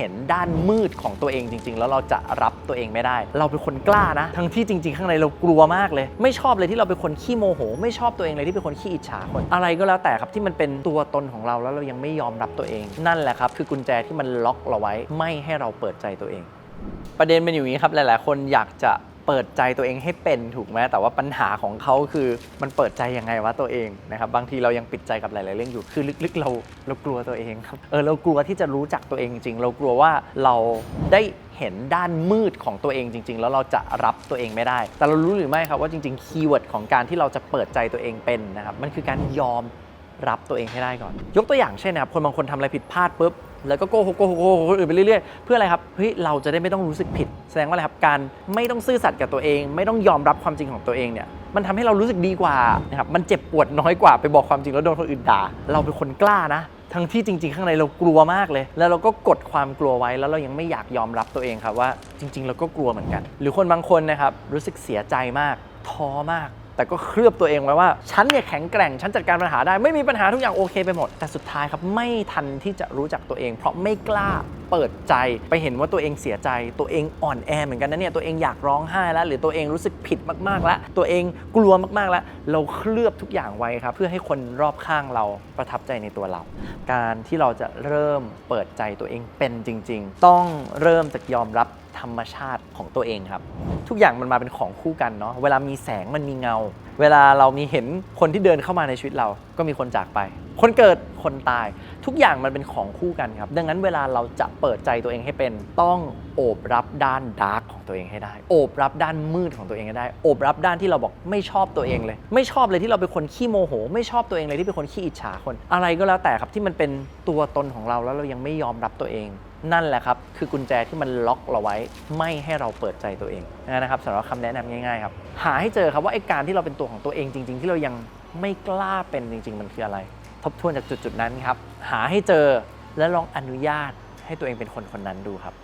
เห็นด้านมืดของตัวเองจริง ๆ แล้วเราจะรับตัวเองไม่ได้ เราเป็นคนกล้านะ ทั้งที่จริง ๆ ข้างในเรากลัวมากเลย ไม่ชอบเลยที่เราเป็นคนขี้โมโห ไม่ชอบตัวเองเลยที่เป็นคนขี้อิจฉาคน อะไรก็แล้วแต่ครับที่มันเป็นตัวตนของเราแล้วเรายังไม่ยอมรับตัวเอง นั่นแหละครับคือกุญแจที่มันล็อกเราไว้ ไม่ให้เราเปิดใจตัวเอง ประเด็นเป็นอยู่อย่างนี้ครับหลาย ๆ คนอยากจะ เปิดใจตัวเองให้เป็นถูกไหมแต่ว่าปัญหาของเขาคือมันเปิดใจยังไงวะตัวเองนะครับบางทีเรายังปิดใจกับหลาย ๆ เรื่องอยู่คือลึก ๆ เราเรากลัวตัวเองครับเออเรากลัวที่จะรู้จักตัวเองจริงเรากลัวว่าเราได้เห็นด้านมืดของตัวเองจริง ๆ แล้วเราจะรับตัวเองไม่ได้ แต่เรารู้หรือไม่ครับว่าจริง ๆ คีย์เวิร์ดของการที่เราจะเปิดใจตัวเองเป็นนะครับมันคือการยอมรับตัวเองให้ได้ก่อน ยกตัวอย่างเช่นนะครับคนบางคนทำอะไรผิดพลาดปุ๊บ แล้วก็โกหกโกหกโกหกคนอื่นไปเรื่อยๆ เพื่ออะไรครับเฮ้ยเราจะได้ไม่ต้องรู้สึกผิด แสดงว่าอะไรครับการไม่ต้องซื่อสัตย์กับตัวเอง ไม่ต้องยอมรับความจริงของตัวเองเนี่ยมันทำให้เรารู้สึกดีกว่านะครับมันเจ็บปวดน้อยกว่าไปบอกความจริงแล้วโดนคนอื่นด่าเราเป็นคนกล้านะทั้งที่จริง ๆ ข้างในเรากลัวมากเลย แล้วเราก็กดความกลัวไว้แล้วเรายังไม่อยากยอมรับตัวเองครับว่า จริง ๆ เราก็กลัวเหมือนกัน หรือคนบางคนนะครับรู้สึกเสียใจมากท้อมากแต่ก็เคลือบตัวเองไว้ว่า ฉันเนี่ยแข็งแกร่ง ฉันจัดการปัญหาได้ไม่มีปัญหาทุกอย่างโอเคไปหมด แต่สุดท้ายครับไม่ทันที่จะรู้จักตัวเอง เพราะไม่กล้าเปิดใจไปเห็นว่าตัวเองเสียใจ ตัวเองอ่อนแอเหมือนกันนะเนี่ยตัวเองอยากร้องไห้แล้ว หรือตัวเองรู้สึกผิดมากๆแล้ว ตัวเองกลัวมากๆแล้ว เราเคลือบทุกอย่างไว้ครับ เพื่อให้คนรอบข้างเราประทับใจในตัวเรา การที่เราจะเริ่มเปิดใจตัวเองเป็นจริง ๆ ต้องเริ่มจากยอมรับ ธรรมชาติของตัวเองครับ ทุกอย่างมันมาเป็นของคู่กันเนาะเวลามีแสงมันมีเงา เวลาเรามีเห็นคนที่เดินเข้ามาในชีวิตเราก็มีคนจากไป คนเกิดคนตาย ทุกอย่างมันเป็นของคู่กันครับ ดังนั้นเวลาเราจะเปิดใจตัวเองให้เป็นต้องโอบรับด้านดาร์กของตัวเองให้ได้ โอบรับด้านมืดของตัวเองให้ได้ โอบรับด้านที่เราบอกไม่ชอบตัวเองเลย ไม่ชอบเลยที่เราเป็นคนขี้โมโห ไม่ชอบตัวเองเลยที่เป็นคนขี้อิจฉาคน อะไรก็แล้วแต่ครับที่มันเป็นตัวตนของเราแล้วเรายังไม่ยอมรับตัวเอง นั่นแหละครับ คือกุญแจที่มันล็อกเราไว้ ไม่ให้เราเปิดใจตัวเองนะครับสำหรับคำแนะนำง่ายๆครับ หาให้เจอครับว่าไอ้การที่เราเป็นตัวของตัวเองจริง ๆ ที่เรายังไม่กล้าเป็นจริง ๆ มันคืออะไร ทบทวนจากจุดๆนั้นครับ หาให้เจอและลองอนุญาตให้ตัวเองเป็นคนคนนั้นดูครับ